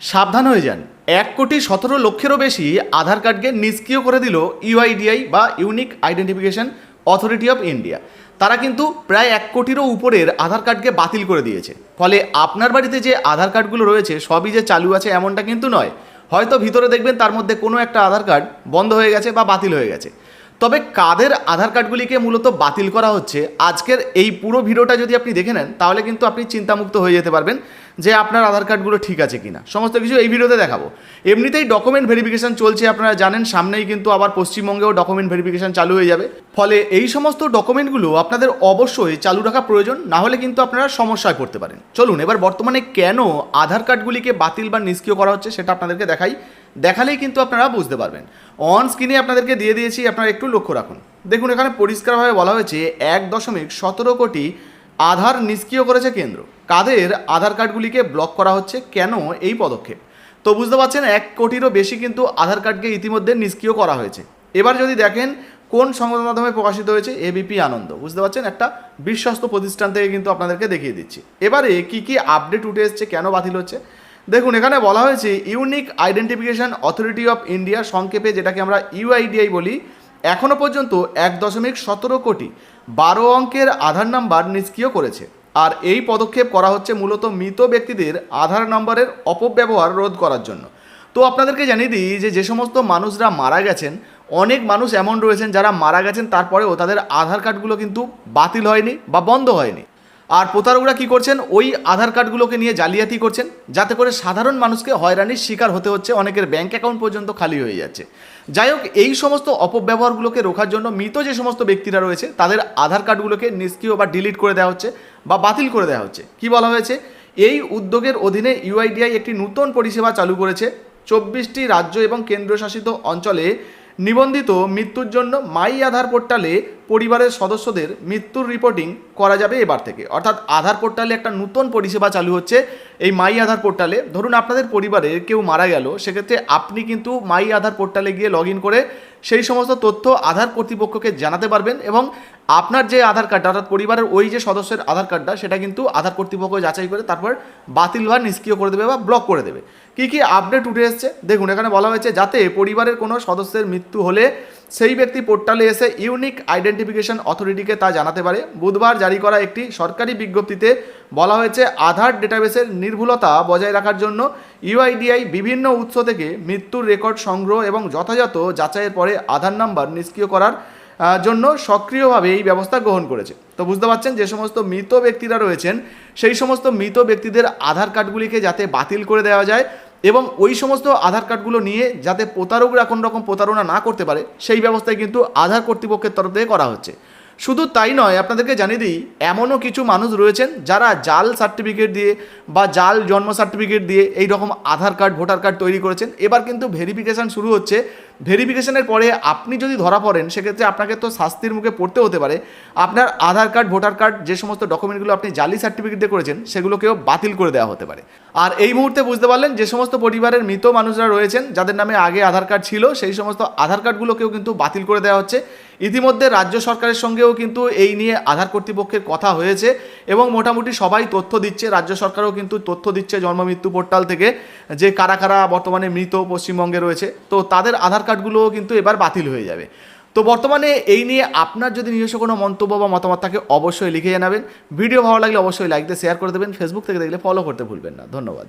সাবধান হয়ে যান। এক কোটি সতেরো লক্ষেরও বেশি আধার কার্ডকে নিষ্ক্রিয় করে দিল ইউআইডিআই বা unique identification authority of India. তারা কিন্তু প্রায় এক কোটিরও উপরের আধার কার্ডকে বাতিল করে দিয়েছে। ফলে আপনার বাড়িতে যে আধার কার্ডগুলো রয়েছে, সবই যে চালু আছে এমনটা কিন্তু নয়। হয়তো ভিতরে দেখবেন তার মধ্যে কোনো একটা আধার কার্ড বন্ধ হয়ে গেছে বা বাতিল হয়ে গেছে। তবে কাদের আধার কার্ডগুলিকে মূলত বাতিল করা হচ্ছে, আজকের এই পুরো ভিডিওটা যদি আপনি দেখে নেন, তাহলে কিন্তু আপনি চিন্তামুক্ত হয়ে যেতে পারবেন। যে আপনার আধার কার্ডগুলো ঠিক আছে কিনা। সমস্ত কিছু এই ভিডিওতে দেখাবো। এমনিতেই ডকুমেন্ট ভেরিফিকেশন চলছে, আপনারা জানেন, সামনেই কিন্তু আবার পশ্চিমবঙ্গেও ডকুমেন্ট ভেরিফিকেশন চালু হয়ে যাবে। ফলে এই সমস্ত ডকুমেন্টগুলো আপনাদের অবশ্যই চালু রাখা প্রয়োজন, না হলে কিন্তু আপনারা সমস্যায় পড়তে পারেন। চলুন, এবার বর্তমানে কেন আধার কার্ডগুলিকে বাতিল বা নিষ্ক্রিয় করা হচ্ছে সেটা আপনাদেরকে দেখাই। দেখালেই কিন্তু আপনারা বুঝতে পারবেন। অন স্ক্রিনে আপনাদেরকে দিয়ে দিয়েছি, আপনারা একটু লক্ষ্য রাখুন। দেখুন, এখানে পরিষ্কারভাবে বলা হয়েছে, এক দশমিক সতেরো কোটি আধার নিষ্ক্রিয় করেছে কেন্দ্র। কাদের আধার কার্ডগুলিকে ব্লক করা হচ্ছে, কেন এই পদক্ষেপ? তো বুঝতে পারছেন, এক কোটিরও বেশি কিন্তু আধার কার্ডকে ইতিমধ্যে নিষ্ক্রিয় করা হয়েছে। এবার যদি দেখেন, কোন সংবাদ মাধ্যমে প্রকাশিত হয়েছে, এবিপি আনন্দ। বুঝতে পারছেন? একটা বিশ্বস্ত প্রতিষ্ঠান থেকে কিন্তু আপনাদেরকে দেখিয়ে দিচ্ছি। এবারে কি কি আপডেট উঠে এসছে, কেন বাতিল হচ্ছে? দেখুন, এখানে বলা হয়েছে unique identification authority of India সংক্ষেপে যেটাকে আমরা ইউআইডিআই বলি এখনও পর্যন্ত এক দশমিক সতেরো কোটি বারো অঙ্কের আধার নাম্বার নিষ্ক্রিয় করেছে। আর এই পদক্ষেপ করা হচ্ছে মূলত মৃত ব্যক্তিদের আধার নম্বরের অপব্যবহার রোধ করার জন্য। তো আপনাদেরকে জানিয়ে দিই যে যে সমস্ত মানুষরা মারা গেছেন, অনেক মানুষ এমন রয়েছেন যারা মারা গেছেন তারপরেও তাদের আধার কার্ডগুলো কিন্তু বাতিল হয়নি বা বন্ধ হয়নি। আর প্রতারকরা কি করছেন? ওই আধার কার্ডগুলোকে নিয়ে জালিয়াতি করছেন, যাতে করে সাধারণ মানুষকে হয়রানির শিকার হতে হচ্ছে, অনেকের ব্যাংক অ্যাকাউন্ট পর্যন্ত খালি হয়ে যাচ্ছে। যাই হোক, এই সমস্ত অপব্যবহারগুলোকে রোখার জন্য মৃত যে সমস্ত ব্যক্তিরা রয়েছে, তাদের আধার কার্ডগুলোকে নিষ্ক্রিয় বা ডিলিট করে দেওয়া হচ্ছে বা বাতিল করে দেওয়া হচ্ছে। কি বলা হয়েছে? এই উদ্যোগের অধীনে ইউআইডিআই একটি নতুন পরিষেবা চালু করেছে। চব্বিশটি রাজ্য এবং কেন্দ্রশাসিত অঞ্চলে নিবন্ধিত মৃত্যুর জন্য মাই আধার পোর্টালে পরিবারের সদস্যদের মৃত্যুর রিপোর্টিং করা যাবে এবার থেকে। অর্থাৎ আধার পোর্টালে একটা নতুন পরিষেবা চালু হচ্ছে। এই মাই আধার পোর্টালে ধরুন আপনাদের পরিবারের কেউ মারা গেল, সেক্ষেত্রে আপনি কিন্তু মাই আধার পোর্টালে গিয়ে লগ করে সেই সমস্ত তথ্য আধার কর্তৃপক্ষকে জানাতে পারবেন এবং আপনার যে আধার কার্ডটা অর্থাৎ পরিবারের ওই যে সদস্যের আধার কার্ডটা, সেটা কিন্তু আধার কর্তৃপক্ষ যাচাই করে তারপর বাতিল বা নিষ্ক্রিয় করে দেবে বা ব্লক করে দেবে। কী কী আপডেট উঠে এসছে? দেখুন, এখানে বলা হয়েছে যাতে পরিবারের কোনো সদস্যের মৃত্যু হলে সেই ব্যক্তি পোর্টালে এসে ইউনিক আইডেন্টিফিকেশন অথরিটিকে তা জানাতে পারে। বুধবার জারি করা একটি সরকারি বিজ্ঞপ্তিতে বলা হয়েছে আধার ডেটাবেসের নির্ভুলতা বজায় রাখার জন্য ইউআইডিআই বিভিন্ন উৎস থেকে মৃত্যুর রেকর্ড সংগ্রহ এবং যথাযথ যাচাইয়ের পরে আধার নাম্বার নিষ্ক্রিয় করার জন্য সক্রিয়ভাবে এই ব্যবস্থা গ্রহণ করেছে। তো বুঝতে পারছেন যে সমস্ত মৃত ব্যক্তিরা রয়েছেন, সেই সমস্ত মৃত ব্যক্তিদের আধার কার্ডগুলিকে যাতে বাতিল করে দেওয়া যায় এবং ওই সমস্ত আধার কার্ডগুলো নিয়ে যাতে প্রতারকরা কোনো রকম প্রতারণা না করতে পারে, সেই ব্যবস্থায় কিন্তু আধার কর্তৃপক্ষের তরফ থেকে করা হচ্ছে। শুধু তাই নয়, আপনাদেরকে জানিয়ে দিই, এমনও কিছু মানুষ রয়েছেন যারা জাল সার্টিফিকেট দিয়ে বা জাল জন্ম সার্টিফিকেট দিয়ে এই রকম আধার কার্ড, ভোটার কার্ড তৈরি করেছেন। এবার কিন্তু ভেরিফিকেশান শুরু হচ্ছে ভেরিফিকেশনের পরে আপনি যদি ধরা পড়েন, সেক্ষেত্রে আপনাকে তো শাস্তির মুখে পড়তে হতে পারে। আপনার আধার কার্ড, ভোটার কার্ড যে সমস্ত ডকুমেন্টগুলো আপনি জালি সার্টিফিকেট দিয়ে করেছেন, সেগুলোকেও বাতিল করে দেওয়া হতে পারে। আর এই মুহূর্তে বুঝতে পারলেন যে সমস্ত পরিবারের মৃত মানুষরা রয়েছেন, যাদের নামে আগে আধার কার্ড ছিল, সেই সমস্ত আধার কার্ডগুলোকেও কিন্তু বাতিল করে দেওয়া হচ্ছে। ইতিমধ্যে রাজ্য সরকারের সঙ্গেও কিন্তু এই নিয়ে আধার কর্তৃপক্ষের কথা হয়েছে এবং মোটামুটি সবাই তথ্য দিচ্ছে। রাজ্য সরকারও কিন্তু তথ্য দিচ্ছে জন্ম মৃত্যু পোর্টাল থেকে যে কারা কারা বর্তমানে মৃত পশ্চিমবঙ্গে রয়েছে। তো তাদের আধার কার্ডগুলোও কিন্তু এবার বাতিল হয়ে যাবে। তো বর্তমানে এই নিয়ে আপনার যদি নিজস্ব কোনো মন্তব্য বা মতামত থাকে, অবশ্যই লিখে জানাবেন। ভিডিও ভালো লাগলে অবশ্যই লাইক দিয়ে শেয়ার করে দেবেন। ফেসবুক থেকে দেখলে ফলো করতে ভুলবেন না। ধন্যবাদ।